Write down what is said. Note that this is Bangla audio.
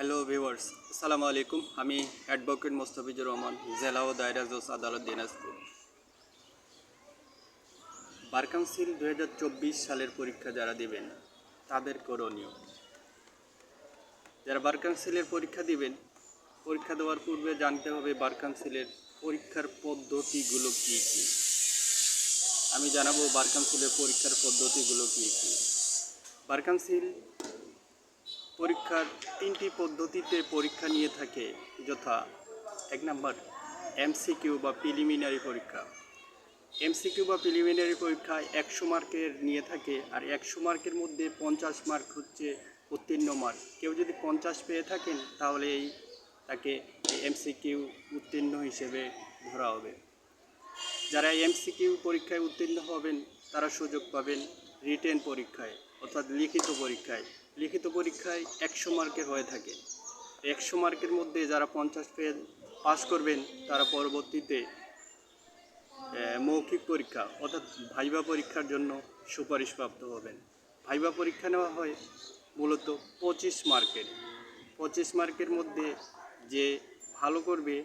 হ্যালো ভিউয়ার্স আসসালামু আলাইকুম আমি অ্যাডভোকেট মোস্তাফিজুর রহমান, জেলা ও দায়রা আদালত, দিনাজপুর। বার কাউন্সিল দু হাজার চব্বিশ সালের পরীক্ষা যারা দিবেন, তাদের করণীয়। যারা বার কাউন্সিলের পরীক্ষা দিবেন, পরীক্ষা দেওয়ার পূর্বে জানতে হবে বার কাউন্সিলের পরীক্ষার পদ্ধতিগুলো কী কী। আমি জানাব বার কাউন্সিলের পরীক্ষার পদ্ধতিগুলো কী কী। বার কাউন্সিল পরীক্ষার তিনটি পদ্ধতিতে পরীক্ষা নিয়ে থাকে যথা এক নাম্বার এমসিকিউ বা প্রিলিমিনারি পরীক্ষা। এমসিকিউ বা প্রিলিমিনারি পরীক্ষা একশো মার্কের নিয়ে থাকে আর একশো মার্কের মধ্যে পঞ্চাশ মার্ক হচ্ছে উত্তীর্ণ মার্ক। কেউ যদি পঞ্চাশ পেয়ে থাকেন তাহলে এই তাকে এমসিকিউ উত্তীর্ণ হিসেবে ধরা হবে। যারা এমসিকিউ পরীক্ষায় উত্তীর্ণ হবেন, তারা সুযোগ পাবেন রিটেন পরীক্ষায়, অর্থাৎ লিখিত পরীক্ষায়। লিখিত পরীক্ষায় একশো মার্কের হয়ে থাকে। একশো মার্কের মধ্যে যারা পঞ্চাশ পেয়ে পাস করবেন, তারা পরবর্তীতে মৌখিক পরীক্ষা, অর্থাৎ ভাইবা পরীক্ষার জন্য সুপারিশপ্রাপ্ত হবেন। ভাইবা পরীক্ষা নেওয়া হয় মূলত পঁচিশ মার্কের। পঁচিশ মার্কের মধ্যে যে ভালো করবে